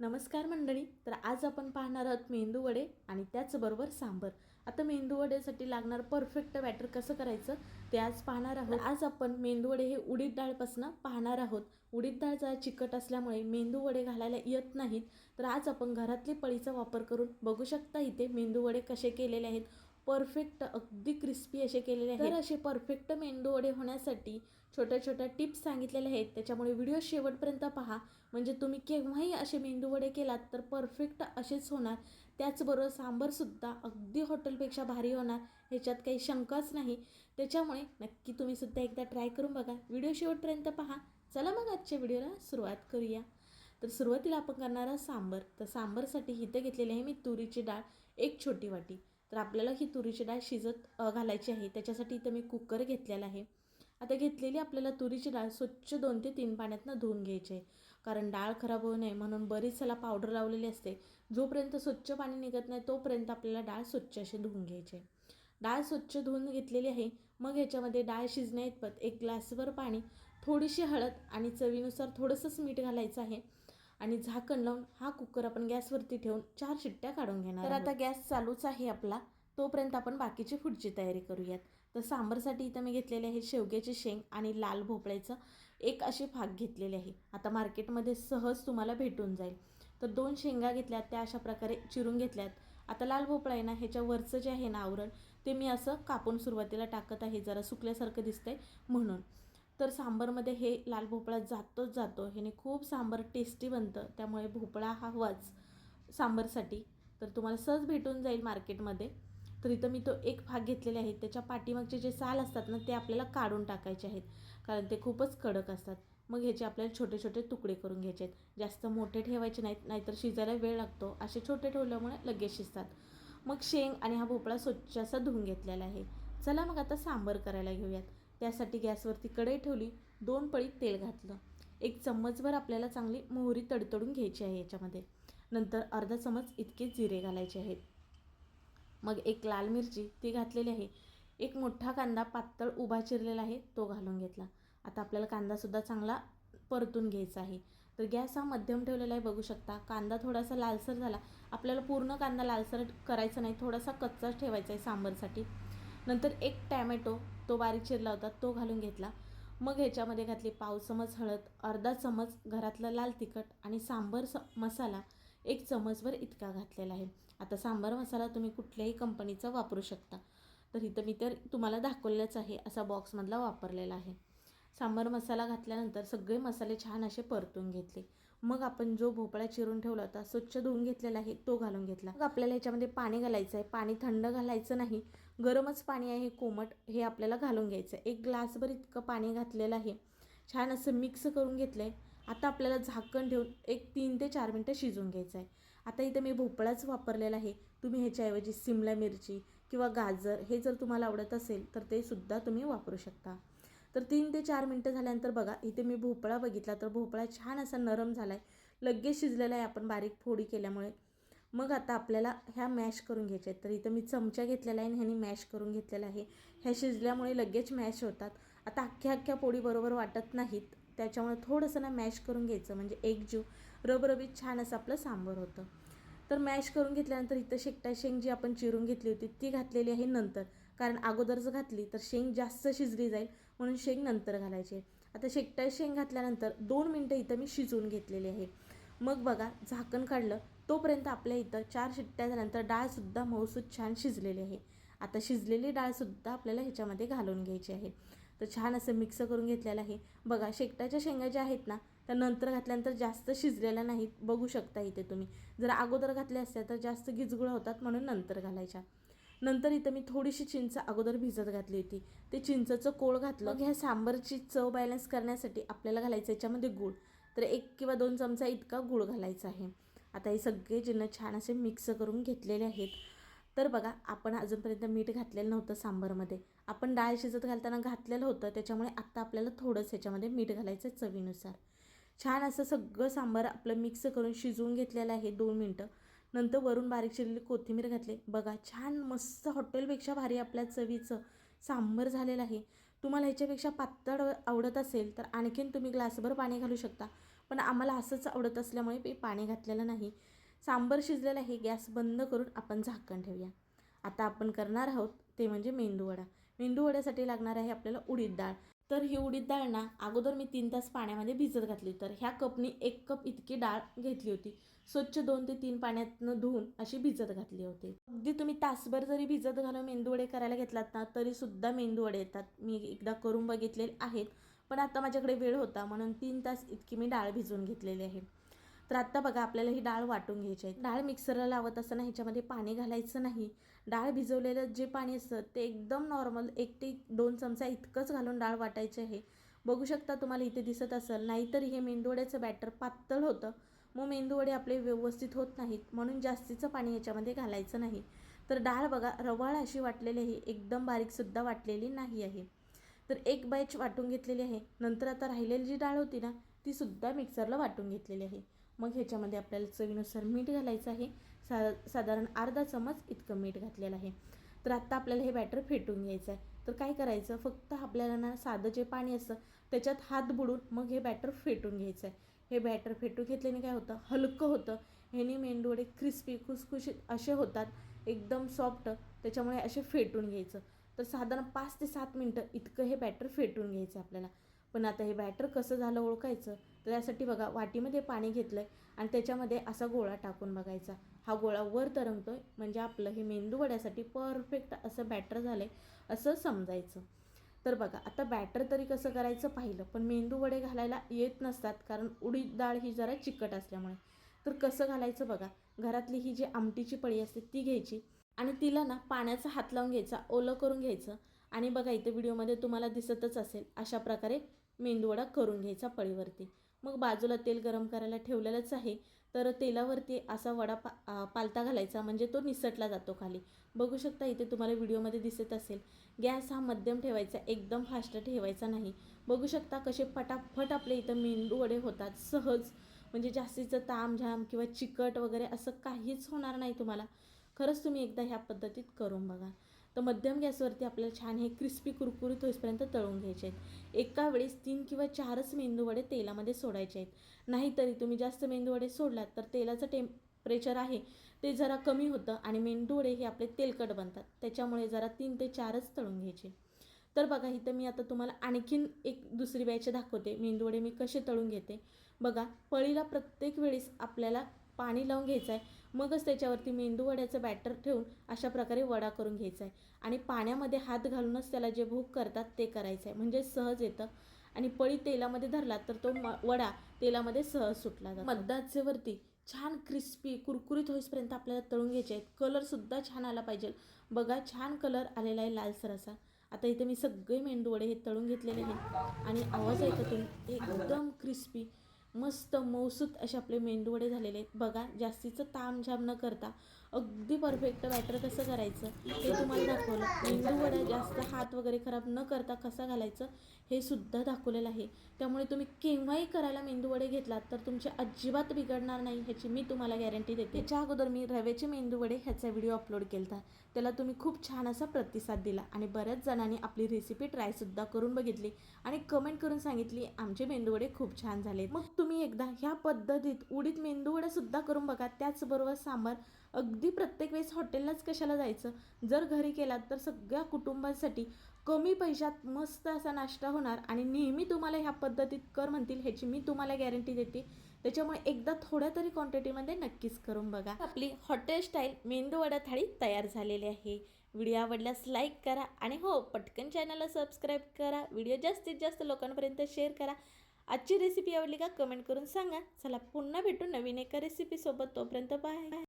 नमस्कार मंडळी तर आज आपण पाहणार आहोत मेंदू वडे आणि त्याचबरोबर सांबर. आता मेंदू वडेसाठी लागणार परफेक्ट बॅटर कसं करायचं ते आज पाहणार आहोत. आज आपण मेंदू वडे हे उडीद डाळपासून पाहणार आहोत. उडीद डाळ जरा चिकट असल्यामुळे मेंदू वडे घालायला येत नाहीत. तर आज आपण घरातली पळीचा वापर करून बघू शकता इथे मेंदू वडे कसे केलेले आहेत. परफेक्ट अगदी क्रिस्पी असे केलेले आहेत. तर असे परफेक्ट मेंदू वडे होण्यासाठी छोट्या छोट्या टिप्स सांगितलेल्या आहेत. त्याच्यामुळे व्हिडिओ शेवटपर्यंत पहा. म्हणजे तुम्ही केव्हाही असे मेंदू वडे केलात तर परफेक्ट असेच होणार. त्याचबरोबर सांबारसुद्धा अगदी हॉटेलपेक्षा भारी होणार. ह्याच्यात काही शंकाच नाही. त्याच्यामुळे नक्की तुम्ही सुद्धा एकदा ट्राय करून बघा. व्हिडिओ शेवटपर्यंत पहा. चला मग आजच्या व्हिडिओला सुरुवात करूया. तर सुरुवातीला आपण करणार आहोत सांबर. तर सांबरसाठी हिथं घेतलेली आहे मी तुरीची डाळ. एक छोटी वाटी. तर आपल्याला ही तुरीची डाळ शिजत घालायची आहे. त्याच्यासाठी इथं मी कुकर घेतलेला आहे. आता घेतलेली आपल्याला तुरीची डाळ स्वच्छ दोन ते तीन पाण्यातनं धुवून घ्यायची आहे. कारण डाळ खराब होऊ नये म्हणून बरीच त्याला पावडर लावलेली असते. जोपर्यंत स्वच्छ पाणी निघत नाही तोपर्यंत आपल्याला डाळ स्वच्छ अशी धुवून घ्यायची आहे. डाळ स्वच्छ धुवून घेतलेली आहे. मग ह्याच्यामध्ये डाळ शिजण्या इतपत एक ग्लासभर पाणी थोडीशी हळद आणि चवीनुसार थोडंसंच मीठ घालायचं आहे. आणि झाकण लावून हा कुकर आपण गॅसवरती ठेवून चार शिट्ट्या काढून घेणार तर आता गॅस चालूच आहे आपला. तोपर्यंत आपण बाकीची पुढची तयारी करूयात. तर सांबारसाठी इथं मी घेतलेले आहे शेवग्याची शेंग आणि लाल भोपळ्याचं एक असे भाग घेतलेले आहे. आता मार्केटमध्ये सहज तुम्हाला भेटून जाईल. तर दोन शेंगा घेतल्यात त्या अशा प्रकारे चिरून घेतल्यात. आता लाल भोपळा आहे ना ह्याच्या वरचं जे आहे ना आवरण ते मी असं कापून सुरुवातीला टाकत आहे जरा सुकल्यासारखं दिसतंय म्हणून. तर सांबरमध्ये हे लाल भोपळा जातोच जातो. ह्याने खूप सांबार टेस्टी बनतं. त्यामुळे भोपळा हा हवाच सांबारसाठी. तर तुम्हाला सहज भेटून जाईल मार्केटमध्ये. तर इथं मी तो एक भाग घेतलेले आहे. त्याच्या पाठीमागचे जे साल असतात ना ते आपल्याला काढून टाकायचे आहेत. कारण ते खूपच कडक असतात. मग ह्याचे आपल्याला छोटे छोटे तुकडे करून घ्यायचे आहेत. जास्त मोठे ठेवायचे नाहीत नाहीतर शिजायला वेळ लागतो. असे छोटे ठेवल्यामुळे लगेच शिजतात. मग शेंग आणि हा भोपळा स्वच्छ असा धुवून घेतलेला आहे. चला मग आता सांबर करायला घेऊयात. त्यासाठी गॅसवरती कढई ठेवली दोन पळी तेल घातलं. एक चम्मचभर आपल्याला चांगली मोहरी तडतडून घ्यायची आहे याच्यामध्ये. नंतर अर्धा चमच इतके जिरे घालायचे आहेत. मग एक लाल मिरची ती घातलेली आहे. एक मोठा कांदा पातळ उभा चिरलेला आहे तो घालून घेतला. आता आपल्याला कांदासुद्धा चांगला परतून घ्यायचा आहे. तर गॅस हा मध्यम ठेवलेला आहे बघू शकता. कांदा थोडासा लालसर झाला. आपल्याला पूर्ण कांदा लालसर करायचा नाही थोडासा कच्चाच ठेवायचा आहे सांबरसाठी नंतर एक टॅमॅटो तो बारीक चिरला होता तो घालून घेतला. मग ह्याच्यामध्ये घातली पाव चमच हळद अर्धा चमच घरातलं लाल तिखट आणि सांबर स मसाला एक चमचभर इतका घातलेला आहे. आता सांबार मसाला तुम्ही कुठल्याही कंपनीचा वापरू शकता. तर इथं मी तर तुम्हाला दाखवलेलंच आहे असा बॉक्समधला वापरलेला आहे. सांबार मसाला घातल्यानंतर सगळे मसाले छान असे परतून घेतले. मग आपण जो भोपळा चिरून ठेवला होता स्वच्छ धुवून घेतलेला आहे तो घालून घेतला. मग आपल्याला ह्याच्यामध्ये पाणी घालायचं आहे. पाणी थंड घालायचं नाही गरमच पाणी आहे कोमट हे आपल्याला घालून घ्यायचं आहे एक ग्लासभर इतकं पाणी घातलेलं आहे. छान असं मिक्स करून घेतलं आहे आता आपल्याला झाकण ठेवून एक तीन ते चार मिनटं शिजवून घ्यायचं आहे आता इथं मी भोपळाच वापरलेला आहे. तुम्ही ह्याच्याऐवजी सिमला मिरची किंवा गाजर हे जर तुम्हाला आवडत असेल तर ते सुद्धा तुम्ही वापरू शकता. तर तीन ते चार मिनटं झाल्यानंतर बघा इथे मी भोपळा बघितला तर भोपळा छान असा नरम झाला आहे लगेच शिजलेला आहे आपण बारीक फोडी केल्यामुळे. मग आता आपल्याला ह्या मॅश करून घ्यायच्या आहेत. तर इथं मी चमचा घेतलेला आहे आणि ह्यानी मॅश करून घेतलेला आहे. ह्या शिजल्यामुळे लगेच मॅश होतात. आता अख्ख्या अख्ख्या पोळी बरोबर वाटत नाहीत. त्याच्यामुळे थोडंसं ना मॅश करून घ्यायचं म्हणजे एक जीव. रबरबीत छान असं आपलं सांबर होतं. तर मॅश करून घेतल्यानंतर इथं शेकटा शेंग जी आपण चिरून घेतली होती ती घातलेली आहे नंतर. कारण अगोदर जर घातली तर शेंग जास्त शिजली जाईल म्हणून शेंग नंतर घालायची आता शेकटा शेंग घातल्यानंतर दोन मिनटं इथं मी शिजवून घेतलेली आहे. मग बघा झाकण काढलं तोपर्यंत आपल्या इथं चार शिट्ट्या झाल्यानंतर डाळसुद्धा मऊसूद छान शिजलेली आहे. आता शिजलेली डाळसुद्धा आपल्याला ह्याच्यामध्ये घालून घ्यायची आहे. तर छान असं मिक्स करून घेतलेलं आहे. बघा शेकटाच्या शेंगा ज्या आहेत ना त्या नंतर घातल्यानंतर जास्त शिजलेल्या नाहीत. बघू शकता इथे तुम्ही. जर अगोदर घातल्या असत्या तर जास्त गिजगुळ होतात म्हणून नंतर घालायच्या. नंतर इथं मी थोडीशी चिंच अगोदर भिजत घातली होती. ते चिंचचं कोळ घातलं. मग ह्या सांबारची चव बॅलन्स करण्यासाठी आपल्याला घालायचं याच्यामध्ये गूळ. तर एक किंवा दोन चमचा इतका गूळ घालायचा आहे. आता हे सगळे जिन्नस छान असे मिक्स करून घेतलेले आहेत. तर बघा आपण अजूनपर्यंत मीठ घातलेलं नव्हतं सांबारमध्ये. आपण डाळ शिजत घालताना घातलेलं होतं त्याच्यामुळे आत्ता आपल्याला थोडंसं ह्याच्यामध्ये मीठ घालायचं चवीनुसार. छान असं सगळं सांबार आपलं मिक्स करून शिजवून घेतलेलं आहे दोन मिनटं. नंतर वरून बारीक चिरलेली कोथिंबीर घातली. बघा छान मस्त हॉटेलपेक्षा भारी आपल्या चवीचं सांबर झालेलं आहे. तुम्हाला ह्याच्यापेक्षा पातळ आवडत असेल तर आणखीन तुम्ही ग्लासभर पाणी घालू शकता. पण आम्हाला असंच आवडत असल्यामुळे मी पाणी घातलेलं नाही. सांबर शिजलेलं आहे गॅस बंद करून आपण झाकण ठेवूया. आता आपण करणार आहोत ते म्हणजे मेंदूवडा मेंदूवड्यासाठी लागणार आहे आपल्याला उडीद डाळ. तर ही उडीद डाळ ना अगोदर मी तीन तास पाण्यामध्ये भिजत घातली. तर ह्या कपनी एक कप इतकी डाळ घेतली होती. स्वच्छ दोन ते तीन पाण्यातनं धुवून अशी भिजत घातली होती. अगदी तुम्ही तासभर जरी भिजत घालून मेंदूवडे करायला घेतलात ना तरीसुद्धा मेंदूवडे येतात. मी एकदा करून बघितलेले आहेत. पण आता माझ्याकडे वेळ होता म्हणून तीन तास इतकी मी डाळ भिजवून घेतलेली आहे. तर आत्ता बघा आपल्याला ही डाळ वाटून घ्यायची आहे. डाळ मिक्सरला लावत असताना ह्याच्यामध्ये पाणी घालायचं नाही. डाळ भिजवलेलं जे पाणी असतं ते एकदम नॉर्मल एक ते दोन चमचा इतकंच घालून डाळ वाटायची आहे. बघू शकता तुम्हाला इथे दिसत असेल नाहीतर हे मेंदूवड्याचं बॅटर पातळ होतं. मग मेंदूवडे आपले व्यवस्थित होत नाहीत म्हणून जास्तीचं पाणी याच्यामध्ये घालायचं नाही. तर डाळ बघा रवाळ अशी वाटलेली आहे एकदम बारीकसुद्धा वाटलेली नाही आहे. तर एक बॅच वाटून घेतलेली आहे. नंतर आता राहिलेली जी डाळ होती ना ती सुद्धा मिक्सरला वाटून घेतलेली आहे. मग ह्याच्यामध्ये आपल्याला चवीनुसार मीठ घालायचं आहे. सा साधारण अर्धा चमच इतकं मीठ घातलेलं आहे. तर आत्ता आपल्याला हे बॅटर फेटून घ्यायचं आहे. तर काय करायचं? फक्त आपल्याला ना साधं जे पाणी असतं त्याच्यात हात बुडून मग हे बॅटर फेटून घ्यायचं आहे. हे बॅटर फेटून घेतल्याने काय होतं? हलकं होतं. ह्याने मेंदूवडे क्रिस्पी खुसखुशीत असे होतात. एकदम सॉफ्ट त्याच्यामुळे असे फेटून घ्यायचं. तर साधारण पाच ते सात मिनटं इतकं हे बॅटर फेटून घ्यायचं आपल्याला. पण आता हे बॅटर कसं झालं ओळखायचं? तर त्यासाठी बघा वाटीमध्ये पाणी घेतलं आहे आणि त्याच्यामध्ये असा गोळा टाकून बघायचा. हा गोळा वर तरंगतो आहे म्हणजे आपलं हे मेंदू वड्यासाठी परफेक्ट असं बॅटर झालं आहे असं समजायचं. तर बघा आता बॅटर तरी कसं करायचं पाहिलं पण मेंदू वडे घालायला येत नसतात कारण उडीद डाळ ही जरा चिकट असल्यामुळे. तर कसं घालायचं बघा घरातली ही जी आमटीची पळी असते ती घ्यायची. आणि तिला ना पाण्याचा हात लावून घ्यायचा ओलं करून घ्यायचं. आणि बघा इथे व्हिडिओमध्ये तुम्हाला दिसतच असेल अशा प्रकारे मेंदूवडा करून घ्यायचा पळीवरती. मग बाजूला तेल गरम करायला ठेवलेलंच आहे तर तेलावरती असा वडा पा पालता घालायचा म्हणजे तो निसटला जातो खाली. बघू शकता इथे तुम्हाला व्हिडिओमध्ये दिसत असेल. गॅस हा मध्यम ठेवायचा एकदम फास्ट ठेवायचा नाही. बघू शकता कसे फटाफट आपले इथं मेंदू वडे होतात सहज. म्हणजे जास्तीचं तामझाम किंवा चिकट वगैरे असं काहीच होणार नाही तुम्हाला. खरंच तुम्ही एकदा ह्या पद्धतीत करून बघा. तर मध्यम गॅसवरती आपल्याला छान हे क्रिस्पी कुरकुरीत होईपर्यंत तळून घ्यायचे आहेत. एका वेळेस तीन किंवा चारच मेंदूवडे तेलामध्ये सोडायचे आहेत. नाहीतरी तुम्ही जास्त मेंदूवडे सोडलात तर तेलाचं टेम्परेचर आहे ते जरा कमी होतं आणि मेंदूवडे हे आपले तेलकट बनतात. त्याच्यामुळे जरा तीन ते चारच तळून घ्यायचे. तर बघा इथं मी आता तुम्हाला आणखीन एक दुसरी बॅच दाखवते. मेंदूवडे मी कसे तळून घेते. बघा पळीला प्रत्येक वेळेस आपल्याला पाणी लावून घ्यायचं आहे. मगच त्याच्यावरती मेंदूवड्याचं बॅटर ठेवून अशा प्रकारे वडा करून घ्यायचा आहे. आणि पाण्यामध्ये हात घालूनच त्याला जे भूक करतात ते करायचं आहे. म्हणजे सहज येतं. आणि पळी तेलामध्ये धरला तर तो म वडा तेलामध्ये सहज सुटला जातो. मद्दाचेवरती छान क्रिस्पी कुरकुरीत होईपर्यंत आपल्याला तळून घ्यायचे आहेत. कलरसुद्धा छान आला पाहिजे. बघा छान कलर आलेला आहे लालसर असा. आता इथे मी सगळे मेंदूवडे हे तळून घेतलेले आहेत. आणि आवाज ऐकतो एकदम क्रिस्पी मस्त मौसूत असे आपले मेंदूवडे झालेले आहेत. बघा जास्तीचं तामझाम न करता अगदी परफेक्ट बॅटर कसं करायचं? हे तुम्हाला दाखवलं. मेंदूवडा जास्त हात वगैरे खराब न करता कसा घालायचं हे सुद्धा दाखवलेलं आहे. त्यामुळे तुम्ही केव्हाही करायला मेंदूवडे घेतलात तर तुमचे अजिबात बिघडणार नाही ह्याची मी तुम्हाला गॅरंटी देते. याच्या अगोदर मी रव्याचे मेंदूवडे ह्याचा व्हिडिओ अपलोड केला त्याला तुम्ही खूप छान असा प्रतिसाद दिला आणि बऱ्याच जणांनी आपली रेसिपी ट्रायसुद्धा करून बघितली आणि कमेंट करून सांगितली आमचे मेंदूवडे खूप छान झाले मग तुम्ही एकदा ह्या पद्धतीत उडीत मेंदूवडे सुद्धा करून बघा. त्याचबरोबर सांबार अगदी अगदी प्रत्येक वेळेस हॉटेललाच कशाला जायचं? जर घरी केलात तर सगळ्या कुटुंबासाठी कमी पैशात मस्त असा नाश्ता होणार आणि नेहमी तुम्हाला ह्या पद्धतीत कर म्हणतील ह्याची मी तुम्हाला गॅरंटी देते. त्याच्यामुळे एकदा थोड्या तरी क्वांटिटीमध्ये नक्कीच करून बघा. आपली हॉटेल स्टाईल मेंदूवडा थाळी तयार झालेली आहे. व्हिडिओ आवडल्यास लाईक करा आणि हो पटकन चॅनलला सबस्क्राईब करा. व्हिडिओ जास्तीत जास्त लोकांपर्यंत शेअर करा. आजची रेसिपी आवडली का कमेंट करून सांगा. चला पुन्हा भेटू नवीन एका रेसिपीसोबत तोपर्यंत बाय